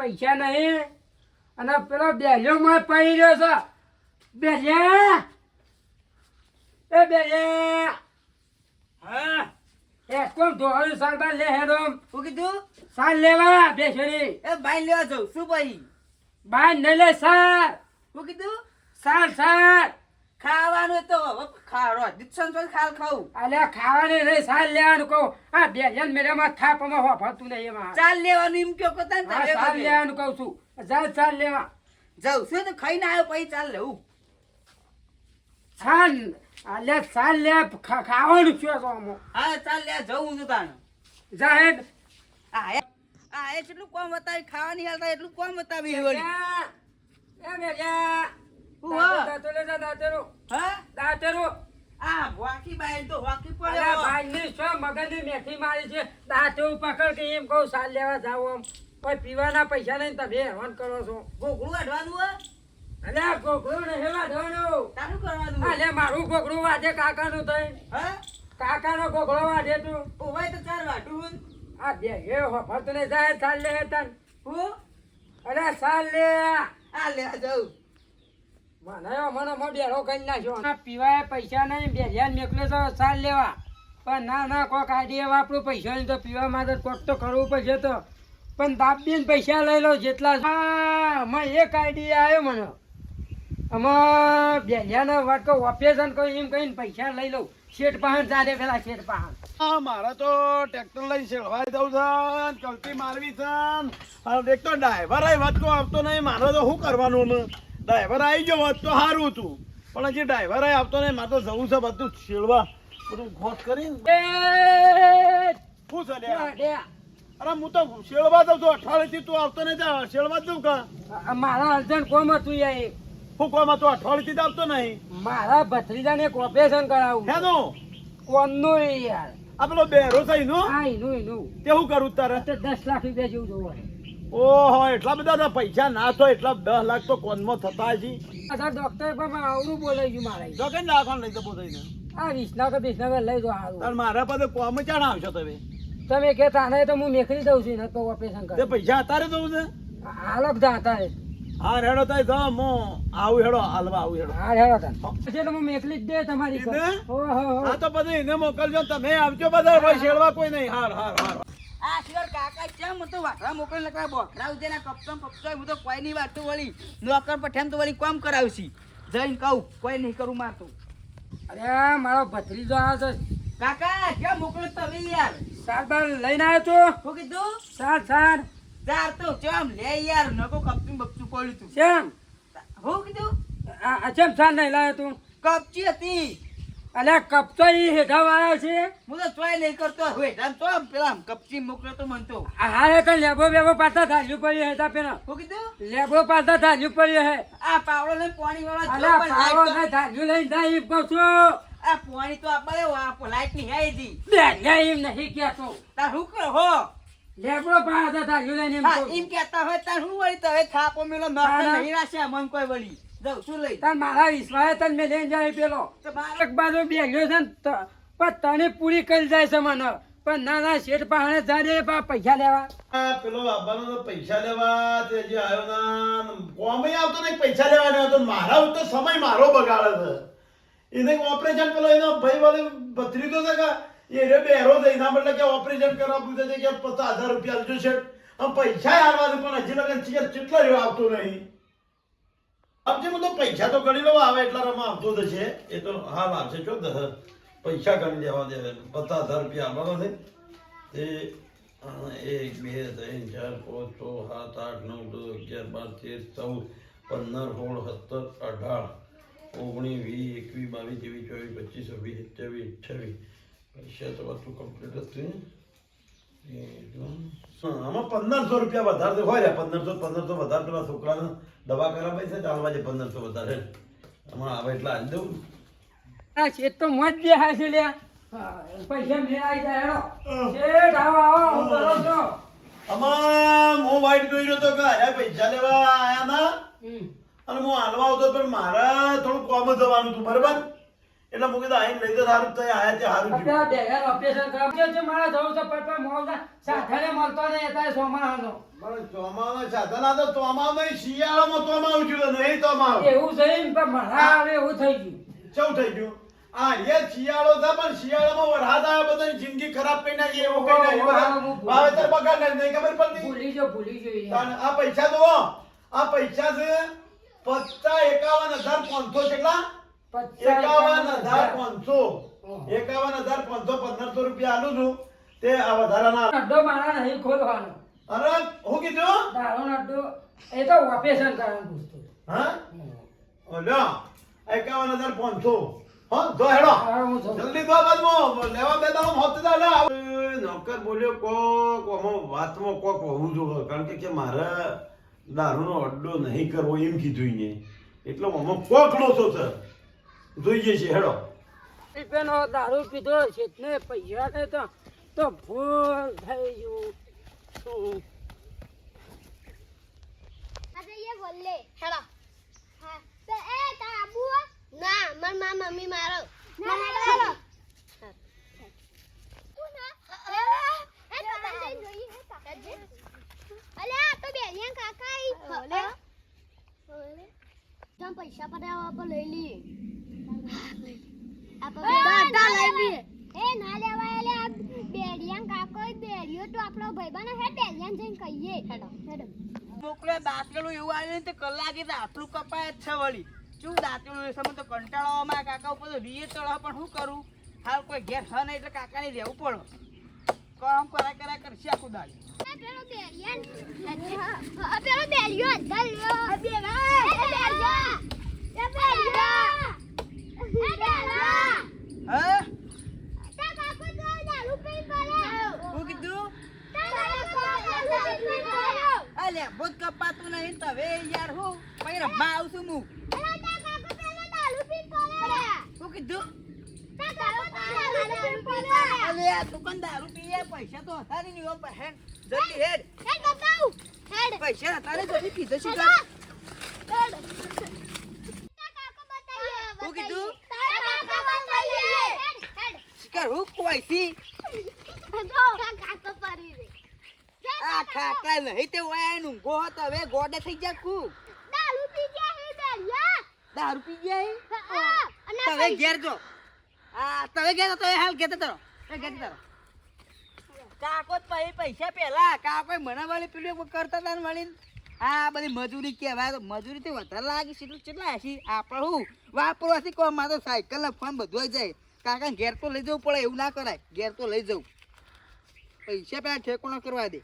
પૈસા નહીં. અને પેલો બેલ્યો માં પડી રહ્યો છે. બેલ્યા? એ બેલ્યા? હા. એ કોણ ધોળું સાલ બાર લે હેડો? શું કીધું? સાલ લેવા બેસડી. એ બાઈ લેવા જાઉં. શું ભાઈ બાર નહીં લે સાર શું કીધું? સાર સાર ખાવાનું તો ખારો દીક્ષણ તો ખાલ ખાવું. અલ્યા ખાવાની નહીં સાલ લેવાનું કહું. આ બેલ્યા મેળામાં થાપમાં હોફાતું નહીં એમાં. ચાલ લેવાનું એમ કયો કોતા સાલ લેવાનું કહું છું. ચાલ લેવા. જાઉં છું તો ખાઈને આવ્યો પછી ચાલ લેવું સાલ અલ્યા ચાલ લે ખાવાનું શું અમો હા ચાલ લે જવું છું તાણ. જાહેર આ આ એ કોમ બતાવી ખાવાની હાલતા એટલું કોમ બતાવી એ વળી હું. હા? હા આ વાકી બાઈ તો વાકી પડે અલ્યા ભાઈની મગજની મેથી મારી છે? દાંતેરું પકડ કે એમ કહું સાલ લેવા જાવ આમ. કોઈ પીવાના પૈસા નહીં તમે હેરાન કરો છો. ગોગળું કાઢવાનું હે? અલ્યા ગોગળું નહીં વાઢવાનું તારું કરવાનું હે? મારું ગોગળું વાજે કાકાનું થઈ હા? કાકાનો ગોગળો વાજે તું. ઓવાય તો ચાર વાટું આ બે એ હફત ને જાય સાલ લે તન. હું? અરે સાલ લે આ. લે જાઉં મને મને મો બેરો કરી નાખ્યો આ પીવાય પૈસા નહીં બે હજાર તો સાલ લેવા. પણ ના કોક પૈસા નહીં તો પીવા માટે કોક તો કરવું પડશે તો. પણ દાબીને પૈસા લઈ લો જેટલા આમાં એક આઈડિયા આવ્યો મને. આમાં બે વાટકો ઓપરેશન કહું એમ કહીને પૈસા લઈ લઉં. શેઠ પાહન ચાલે પેલા શેઠ પાહન. હા મારે તો ટ્રેક્ટર લઈને શેળવાઈ દઉં છે કલતી મારવી છે દેખતો ડ્રાઈવર વધતો આવતો નહીં મારે તો શું કરવાનું ને? ડ્રાઈવર આવી ગયો હોત તો સારું હતું. પણ હજી ડ્રાઈવર આવતો નહીં મારે તો જવું છે બધું છેડવા. બધું ઘોટ કરીને. એ શું છે? અરે હું તો શેળવા દઉં છું અઠવાડિયેથી તું આવતો નહીં ત્યાં શેળવા દઉં કા? મારા અર્જન્ટ કોમ હતું યાર હું કોમ હતું? અઠવાડિયે થી આવતો નહીં? મારા ભત્રીજાને એક ઓપરેશન કરાવું. હેનો? કોનનું એ યાર. આ પેલો બેરો થઈ નું હા એનું એનું. તે શું કરું તારે? તો દસ લાખ રૂપિયા જેવું જોવે ઓહો એટલા બધા તો પૈસા ના તો એટલા દસ લાખ તો કોનમાં થતા હજી ડોક્ટર પણ આવડું બોલે છે મારે. જો કે નાખવાનું લઈ જતો થઈને આ તો વિસનગર લઈ દો તાર સારું મારા પાસે કોમ ચાણ આવશો તમે? તમે કે તાને તો હું મેકલી દઉં છું તો ઓપરેશન કરે પૈસા અતારે દઉં છે? હાલો જાતા હે હા હેડો થાય તો હું આવું હેડો હાલવા આવું હેડો. હા હેડો તાન પછી તો હું મેકલી જ દે તમારી. એને? હો તો પછી એને મોકલજો તમે આવજો બધા ભાઈ શેડવા કોઈ નહીં. હાર હાર હાર. કાકા હું તો વાટવા મોકલી નકરા બોખરા ઉજે ના કપચમ હું તો કોઈ નહીં વાતો વળી. નોકર પઠેમ તો વળી કોમ કરાવશી. જઈને કહું કોઈ નહીં કરું મારતું. અરે મારો ભત્રીજો આવ્યો છે. કાકા કેમ મોકલો તમે યાર? સાત બાર લઈને આવ્યો છું. શું કીધું? સાર સાર. ચાર તો ચમ લે યાર નકો કપચું બપચું પડ્યું તું. કેમ? હું કીધું? આ કેમ નહીં લાવ્યો તું? કપચી હતી. અલ્યા કપચો હેઠા વાળા છે. હું તો ચોય નહીં કરતો આમ તો આમ પેલા આમ કપચી મોકલો તો મન તો. હા હારે તો લેબો બેબો પાતા ધાર્યું પડ્યું હેઠા પેલા. શું કીધું? લેબો પાતા ધાર્યું પડ્યું હે. આ પાવડો લઈને પાણી વાળા અલ્યા પાવડો ને ધાર્યું લઈને જાય એમ કહું છું. આ પાણી તો આપણે લાઈટની હે દી લે એમ નહીં કહેતો. તાર હું કરો હો. લેબો પાતા ધાર્યું લઈને એમ હા કેતા હોય તાર હું વળી તો હવે થાપો મેલો તારા- નહીં રાશે મન કોઈ વળી. જાઉં શું લઈ તાર મારા વિશ્વાસે તને મેં લઈને જાય પેલો. તો એક બાજુ બેગ્યો છે ને પણ તને પૂરી કરી જાય છે મને. પણ ના ના શેઠ પાસે જાડે પા પૈસા લેવા. આ પેલો બાબાનો તો પૈસા લેવા તે જે આવ્યો ના કોમે આવતો નહીં પૈસા લેવા નહીં આવતો મારા ઉપર સમય મારો બગાડે છે. એને ઓપરેશન પેલો એનો ભાઈ વાળે ભત્રીજો છે કે એ રે બેરો છે એના બદલે કે ઓપરેશન કરાવવું છે કે પચાસ હજાર રૂપિયા આલજો છે આમ પૈસા આલવા છે પણ હજી લગન કેટલા રહ્યો આવતો નહીં. જે હું તો પૈસા તો ગણી લેવા આવે એટલા રમા આપતો તો છે એ તો હાલ આપશે જો પૈસા ગણી લેવા દે પચાસ હજાર રૂપિયા આવવાનો છે. તે એક બે ત્રણ ચાર પાંચ છ સાત આઠ નવ દસ અગિયાર બાર તેર ચૌદ પંદર સોળ સત્તર અઢાર ઓગણીસ વીસ એકવીસ બાવીસ ત્રેવીસ ચોવીસ પચીસ છવ્વીસ સત્યાવીસ અઠ્યાવીસ. પૈસા તો બધું કમ્પ્લીટ હતું હા, આમાં પંદરસો રૂપિયા વધારે તો હોય પંદરસો પંદરસો વધારે પેલા છોકરાને દવા કરાવે છે ચાલવા જે પંદરસો વધારે. આમાં આવે એટલે આલી દઉં. આ તો મત બે હા છે લ્યા. પૈસા મેં આવી જાય હેડો. શેઠ આવો આવો હું કરો છો આમાં હું વાઈટ જોઈ રહ્યો તો કે અરે પૈસા લેવા આયા ના? અને હું હાલવા આવતો પણ મારા થોડું કોમ જવાનું હતું બરાબર? એટલે મૂકી દો અહીં લઈ તો સારું તો આયા તે સારું થયું. અત્યારે બેગર ઓપરેશન કરાવ. છે મારા જવું છે પર પર મોડા સાધને મળતો નહીં અત્યારે સાધન આ તો શિયાળામાં નહીં. એવું ને પણ મારા હવે એવું થઈ ગયું. કેવું થઈ ગયું? આ એ શિયાળો છે પણ શિયાળામાં વરસાદ આવે બધાની જિંદગી ખરાબ કરી નાખી એવું નાખી વાવેતર બગાડ નાખી, નહીં ખબર પડતી? ભૂલી જો ભૂલી જો આ પૈસા તો આ પૈસા છે પચાસ એકાવન હજાર પાંચસો કેટલા? એકાવન હજાર પાંચસો. એકાવન હજાર પાંચસો પંદરસો રૂપિયા આલું છું. તે આ વધારાના અડ્ડો મારા નહીં ખોલવાનો. અરે હું કીધું? દારૂનો અડ્ડો એ તો ઓપરેશન કરવાનું પૂછતું હા? ઓલ્યો એકાવન હજાર પાંચસો. હા જો હેડો. હવે હું છું. જલ્દી દો બાદમાં લેવા બે દાડો હોત નોકર બોલ્યો કોક આમાં વાતમાં કોક હોવું જોઈએ. કારણ કે મારે દારૂનો અડ્ડો નહીં કરવો એમ કીધું એને. એટલે આમાં કોક લોસો છે જોઈએ છે હેડો. પેલો દારૂ પીધો છે ને પૈસા ને તો તો ભૂલ થઈ ગયું. શું? આજે ये બોલે હેલો હા તો એ તાર આબુ ના મારમાં મમ્મી મારો. ના તું બેનિયા કાકા પૈસા પડાવવા પર લઈ લઈએ. મોકલે દાંતેલું એવું આવ્યું તો કલાકે દાંતલું કપાય જ છે વળી. શું દાંતેલું એ સમય તો કંટાળો આવે કાકા ઉપર તો રીએ ચડે પણ શું કરું? હાલ કોઈ ઘેર હ નહીં એટલે કાકાને રહેવું પડે. કામ કરા કરા કરશે આખું દાડી. પેલો બેલિયન પેલો બેલિયન અંદર લ્યો આ બેલા એ બેલિયો એ બેલિયો એ બેલા હા તા કાકો તો દારૂ પી પડ્યો શું કીધું તા કાકો દારૂ પી પડ્યો અલે ભૂત કપાતું નહીં તવે યાર હું પછી રમવા આવું છું હું અલા તા કાકો પેલો દારૂ પી પડ્યો શું કીધું? તા કાકો દારૂ પી પડ્યો અલે દુકાન દારૂ પીએ પૈસા તો હતા નહીં એવો બહેન જલ્દી હેડ હેડ. બતાવ. હેડ. પૈસા હતા ને જલ્દી કીધું? શું કર શિકાર હું આ ખાકા નહીં તે ગો હતો હવે ગોડે થઈ ગયા ખુ દારૂ પી ગયા હે બેલિયા દારૂ પી ગયા હે? અને તમે ઘેર જો. આ તમે ઘેર તો હાલ ઘેર તરો ઘેર તરો કાકો પછી પૈસા પેલા. કાકો મને વાળી પેલું કરતા હતા વળીને આ બધી મજૂરી કહેવાય. તો મજૂરી તો વધારે લાગી છે. એટલું કેટલા હશે આપણે શું વાપરવાથી કહો મારો સાયકલ ફોન બધું જાય. કાકા ઘેર તો લઈ જવું પડે એવું ના કરાય. ઘેર તો લઈ જવું. પૈસા પેલા ઠેકોણા કરવા દે.